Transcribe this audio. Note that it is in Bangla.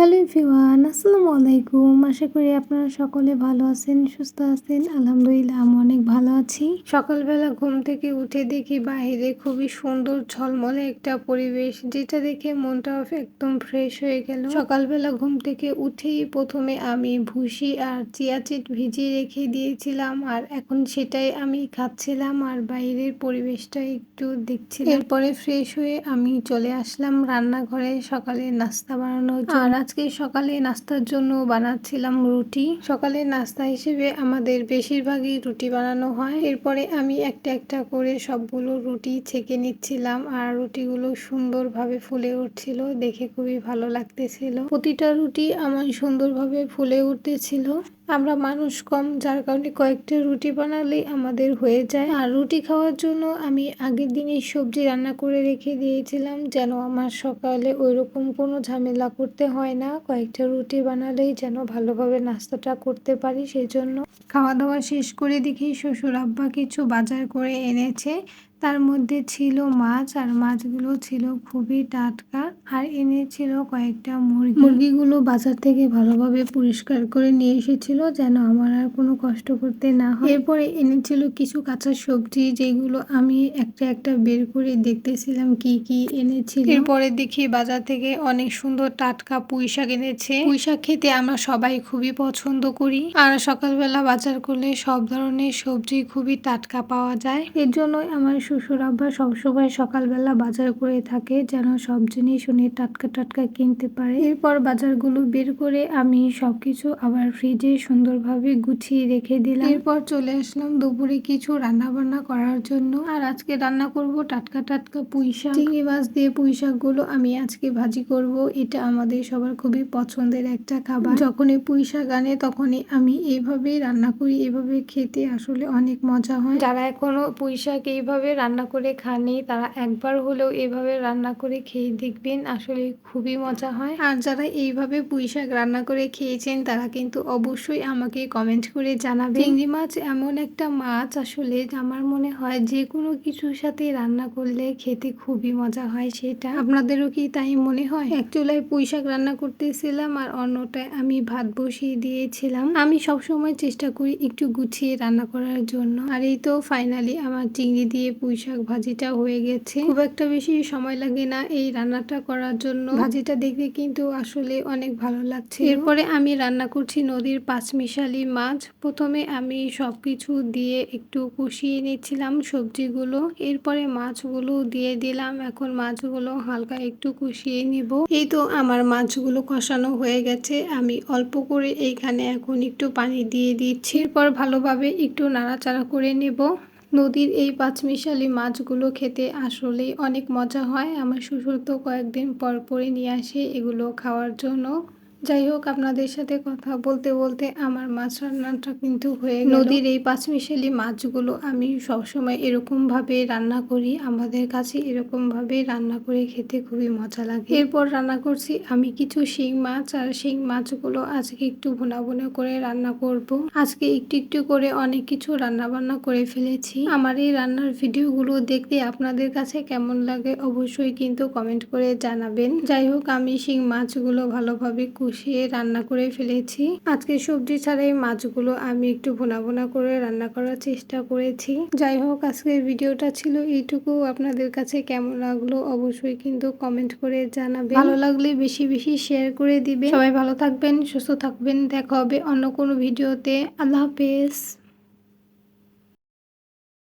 হ্যালো এভরিওয়ান, আসসালামু আলাইকুম। আশা করি আপনারা সকলে ভালো আছেন, সুস্থ আছেন। আলহামদুলিল্লাহ, আমি অনেক ভালো আছি। সকালবেলা ঘুম থেকে উঠে দেখি বাইরে খুবই সুন্দর ঝলমলে একটা পরিবেশ, যেটা দেখে মনটা একদম ফ্রেশ হয়ে গেল। সকালবেলা ঘুম থেকে উঠেই প্রথমে আমি ভুসি আর চিয়াচিট ভিজিয়ে রেখে দিয়েছিলাম, আর এখন সেটাই আমি খাচ্ছিলাম আর বাইরের পরিবেশটা একটু দেখছিলাম। এরপরে ফ্রেশ হয়ে আমি চলে আসলাম রান্নাঘরে, সকালে নাস্তা বানানোর জন্য। আজকে সকালে নাস্তার জন্য বানাচ্ছিলাম রুটি। সকালে নাস্তা হিসেবে আমাদের বেশিরভাগই রুটি বানানো হয়। এরপরে আমি একটা একটা করে সবগুলো রুটি ছেঁকে নিচ্ছিলাম আর রুটিগুলো সুন্দরভাবে ফুলে উঠছিল। দেখে খুবই ভালো লাগতেছিল। প্রতিটা রুটি আমার সুন্দরভাবে ফুলে উঠতেছিল। আমরা মানুষ কম, যার কারণে কয়েকটা রুটি বানালেই আমাদের হয়ে যায়। আর রুটি খাওয়ার জন্য আমি আগের দিনই সবজি রান্না করে রেখে দিয়েছিলাম, যেন আমার সকালে ওই রকম কোনো ঝামেলা করতে হয় না। কয়েকটা রুটি বানালেই যেন ভালোভাবে নাস্তাটা করতে পারি সেই জন্য খাওয়া দাওয়া শেষ করে দেখি শ্বশুর আব্বা কিছু বাজার করে এনেছে। তার মধ্যে ছিল মাছ, আর মাছগুলো ছিল খুবই টাটকা, আর এনেছিল কয়েকটা মুরগি। মুরগিগুলো বাজার থেকে ভালোভাবে পরিষ্কার করে নিয়ে এসেছিল যেন আমার আর কোনো কষ্ট করতে না হয়। এরপরে এনেছিল কিছু কাঁচা সবজি যেগুলো আমি একটা একটা বের করে দেখতেছিলাম কি কি এনেছিল। এরপরে দেখি বাজার থেকে অনেক সুন্দর টাটকা পুঁই শাক এনেছে। পুঁই শাক খেতে আমরা সবাই খুবই পছন্দ করি। আর সকালবেলা বাজার করলে সব ধরনের সবজি খুবই টাটকা পাওয়া যায়। এর জন্যই আমার শ্বশুর আব্বা সবসময় সকালবেলা বাজার করে থাকে, যেন সব জিনিস উনি টাটকা টাটকা কিনতে পারে। এরপর বাজারগুলো বের করে আমি সবকিছু আবার ফ্রিজে সুন্দরভাবে গুছিয়ে রেখে দিলাম। এরপর চলে আসলাম দুপুরে কিছু রান্না বান্না করার জন্য। আর আজকে রান্না করব টাটকা টাটকা পুঁই শাক চিংড়ি মাছ দিয়ে পুঁই শাকগুলো আমি আজকে ভাজি করব। এটা আমাদের সবার খুবই পছন্দের একটা খাবার। যখনই পুঁই শাক আনে তখনই আমি এইভাবেই রান্না করি। এভাবে খেতে আসলে অনেক মজা হয়। যারা এখনও পুঁই শাক এইভাবে রান্না করে খাননি তারা একবার হলেও এভাবে রান্না করে খেয়ে দেখবেন আসলে খুবই মজা হয়। আর যারা এইভাবে পুঁই শাক রান্না করে খেয়েছেন তারা কিন্তু অবশ্যই আমাকে কমেন্ট করে জানাবে চিংড়ি মাছ এমন একটা মাছ আসলে আমার মনে হয় যে কোনো কিছুর সাথে রান্না করলে খেতে খুবই মজা হয় সেটা। আপনাদেরও কি তাই মনে হয়? এক চুলায় পুঁই শাক রান্না করতেছিলাম আর অন্যটায় আমি ভাত বসিয়ে দিয়েছিলাম। আমি সবসময় চেষ্টা করি একটু গুছিয়ে রান্না করার জন্য। আর এই তো ফাইনালি আমার চিংড়ি দিয়ে পুঁই শাক ভাজিটা হয়ে গেছে। খুব একটা বেশি সময় লাগে না এই রান্নাটা করার জন্য। ভাজিটা দেখতে কিন্তু আসলে অনেক ভালো লাগছে। এরপরে আমি রান্না করছি নদীর পাঁচমিশালি মাছ। প্রথমে আমি সবকিছু দিয়ে একটু কষিয়ে নিচ্ছিলাম সবজিগুলো। এরপরে মাছগুলো দিয়ে দিলাম। এখন মাছগুলো হালকা একটু কষিয়ে নিব। এই তো আমার মাছগুলো কষানো হয়ে গেছে। আমি অল্প করে এইখানে এখন একটু পানি দিয়ে দিচ্ছি। এরপর ভালোভাবে একটু নাড়াচাড়া করে নেব। নদীর এই পাঁচমিশালি মাছগুলো খেতে আসলেই অনেক মজা হয়। আমার শ্বশুর তো কয়েকদিন পর পরে নিয়ে আসে এগুলো খাওয়ার জন্য। যাই হোক, আপনাদের সাথে কথা বলতে বলতে আমার মাছ রান্নাটা কিন্তু হয়ে গেল। নদীর এই পাঁচমিশালি মাছগুলো আমি সবসময় এরকমভাবে রান্না করি। আমাদের কাছে এরকমভাবে রান্না করে খেতে খুবই মজা লাগে। এরপর রান্না করছি আমি কিছু শিং মাছ, আর শিং মাছগুলো আজকে একটু ভুনা ভুনা করে রান্না করব। আজকে একটু একটু করে অনেক কিছু রান্না বান্না করে ফেলেছি। আমার এই রান্নার ভিডিওগুলো দেখতে আপনাদের কাছে কেমন লাগে অবশ্যই কিন্তু কমেন্ট করে জানাবেন। যাই হোক, আমি শিং মাছগুলো ভালোভাবে কষিয়ে রান্না করে ফেলেছি। আজকে সবজি ছাড়াই মাছগুলো আমি একটু ভোনা ভোনা করে রান্না করার চেষ্টা করেছি। যাই হোক, আজকের ভিডিওটা ছিল এইটুকু। আপনাদের কাছে কেমন লাগল অবশ্যই কিন্তু কমেন্ট করে জানাবে ভালো লাগলে বেশি বেশি শেয়ার করে দিবে সবাই ভালো থাকবেন, সুস্থ থাকবেন। দেখা হবে অন্য কোনো ভিডিওতে। আল্লাহ হাফেজ।